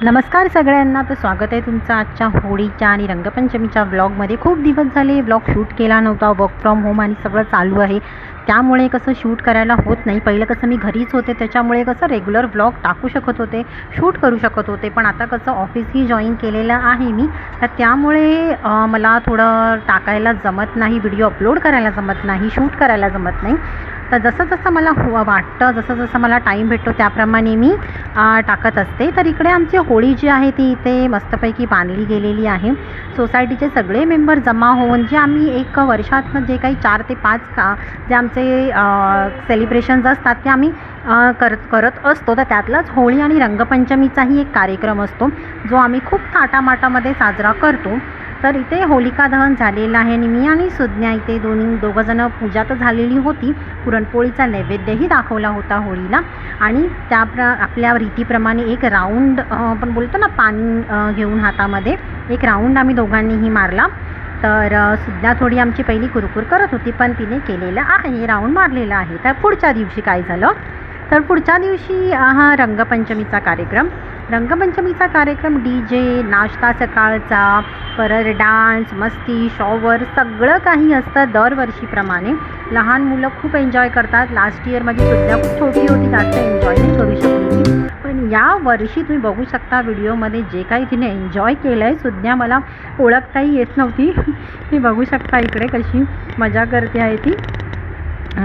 नमस्कार सगळ्यांना तर स्वागत आहे तुमचं आजच्या होळीच्या आणि रंगपंचमीच्या व्लॉगमध्ये खूप दिवस झाले व्लॉग शूट केला नव्हता वर्क फ्रॉम होम आणि सगळं चालू आहे. त्यामुळे कसं शूट करायला होत नाही. पहिलं कसं मी घरीच होते त्याच्यामुळे कसं रेग्युलर व्लॉग टाकू शकत होते शूट करू शकत होते. पण आता कसं ऑफिसही जॉईन केलेलं आहे मी तर त्यामुळे मला थोडं टाकायला जमत नाही व्हिडिओ अपलोड करायला जमत नाही शूट करायला जमत नाही. तर जसं जसं मला हो वाटतं जसं जसं मला टाईम भेटतो त्याप्रमाणे मी टाकत असते. तर इकडे आमची होळी जी आहे ती इथे मस्तपैकी बांधली गेलेली आहे. सोसायटीचे सगळे मेंबर जमा होऊन जे आम्ही एक वर्षातनं जे काही चार ते पाच का जे आमचे सेलिब्रेशन्स असतात ते आम्ही करत करत असतो. तर त्यातलाच होळी आणि रंगपंचमीचाही एक कार्यक्रम असतो जो आम्ही खूप थाटामाटामध्ये साजरा करतो. तर इथे होलिका दहन झालेलं आहे. आणि मी आणि सुज्ञा इथे दोन्ही दोघंजणं पूजा तर झालेली होती. पुरणपोळीचा नैवेद्यही दाखवला होता होळीला. आणि त्या प्र आपल्या रीतीप्रमाणे एक राऊंड आपण बोलतो ना पाणी घेऊन हातामध्ये एक राऊंड आम्ही दोघांनीही मारला. तर सुज्ञा सुद्धा थोडी आमची पहिली कुरकुर करत होती पण तिने केलेलं आहे. राऊंड मारलेला आहे. तर पुढच्या दिवशी काय झालं? तर पुढच्या दिवशी हा रंगपंचमीचा कार्यक्रम. रंगपंचमीचा कार्यक्रम डी जे नाश्ता सकाळचा परत डान्स मस्ती शॉवर सगळं काही असतं दरवर्षीप्रमाणे. लहान मुलं खूप एन्जॉय करतात. लास्ट इयर माझी सुद्धा खूप छोटी होती जास्त एन्जॉय नाही करू शकली पण या वर्षी तुम्ही बघू शकता व्हिडिओमध्ये जे काही तिने एन्जॉय केलं आहे सुद्धा मला ओळखताही येत नव्हती. ती बघू शकता इकडे कशी मजा करते आहे ती.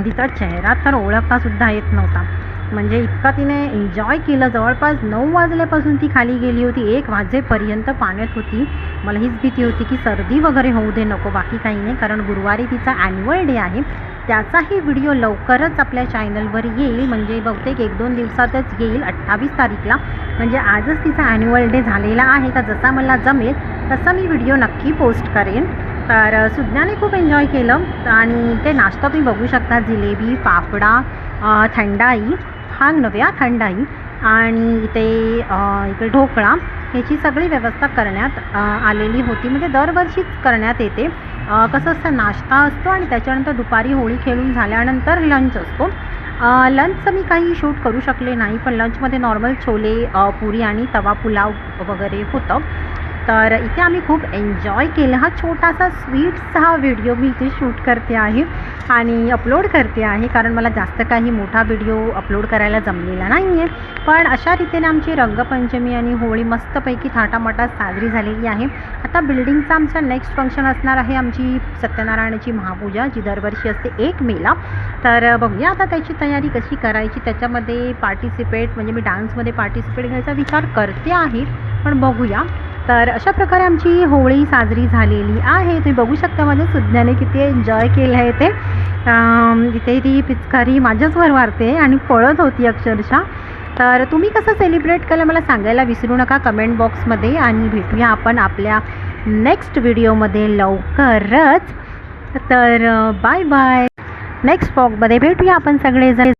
तिचा चेहरा तर ओळखतासुद्धा येत नव्हता. म्हणजे इतका तिने एन्जॉय केलं. जवळपास नऊ वाजल्यापासून ती खाली गेली होती. एक वाजेपर्यंत पाण्यात होती. मला हीच भीती होती की सर्दी वगैरे होऊ दे नको बाकी काही नाही. कारण गुरुवारी तिचा ॲन्युअल डे आहे. त्याचाही व्हिडिओ लवकरच आपल्या चॅनलवर येईल. म्हणजे बहुतेक एक दोन दिवसातच येईल. अठ्ठावीस तारीखला. म्हणजे आजच तिचा ॲन्युअल डे झालेला आहे. तर जसा मला जमेल तसा मी व्हिडिओ नक्की पोस्ट करेन. तर सुज्ञाने खूप एन्जॉय केलं. आणि ते नाश्ता तुम्ही बघू शकता. जिलेबी फाफडा थंडाई. भांग नव्या थंडाई आणि इथे इकडे ढोकळा ह्याची सगळी व्यवस्था करण्यात आलेली होती. म्हणजे दरवर्षीच करण्यात येते. कसं असतं नाश्ता असतो आणि त्याच्यानंतर दुपारी होळी खेळून झाल्यानंतर लंच असतो. लंचचं मी काही शूट करू शकले नाही पण लंचमध्ये नॉर्मल छोले पुरी आणि तवा पुलाव वगैरे होतं. तर इथे आम्ही खूप एन्जॉय केलं. हा छोटासा स्वीट्सचा हा व्हिडिओ मी इथे शूट करते आहे. आणि अपलोड करते आहे कारण मला जास्त काही मोठा व्हिडिओ अपलोड करायला जमलेला नाही आहे पण अशा रीतीने आमची रंगपंचमी आणि होळी मस्तपैकी थाटामाटात साजरी झालेली आहे. आता बिल्डिंगचा आमचा नेक्स्ट फंक्शन असणार आहे आमची सत्यनारायणाची महापूजा जी दरवर्षी असते एक मेला तर बघूया आता त्याची तयारी कशी करायची. त्याच्यामध्ये पार्टिसिपेट म्हणजे मी डान्समध्ये पार्टिसिपेट घ्यायचा विचार करते आहे. पण बघूया. तर अशा प्रकारे आमची होळी साजरी झालेली आहे. तुम्ही बघू शकता माझ्या सुज्ञाने किती एन्जॉय केलं आहे ते. इथे ती पिचकारी माझ्याचवर वारते आणि पळत होती अक्षरशः. तर तुम्ही कसं सेलिब्रेट केलं मला सांगायला विसरू नका कमेंट बॉक्समध्ये आणि भेटूया आपण आपल्या नेक्स्ट व्हिडिओमध्ये लवकरच. तर बाय बाय नेक्स्ट ब्लॉगमध्ये भेटूया आपण सगळेजण.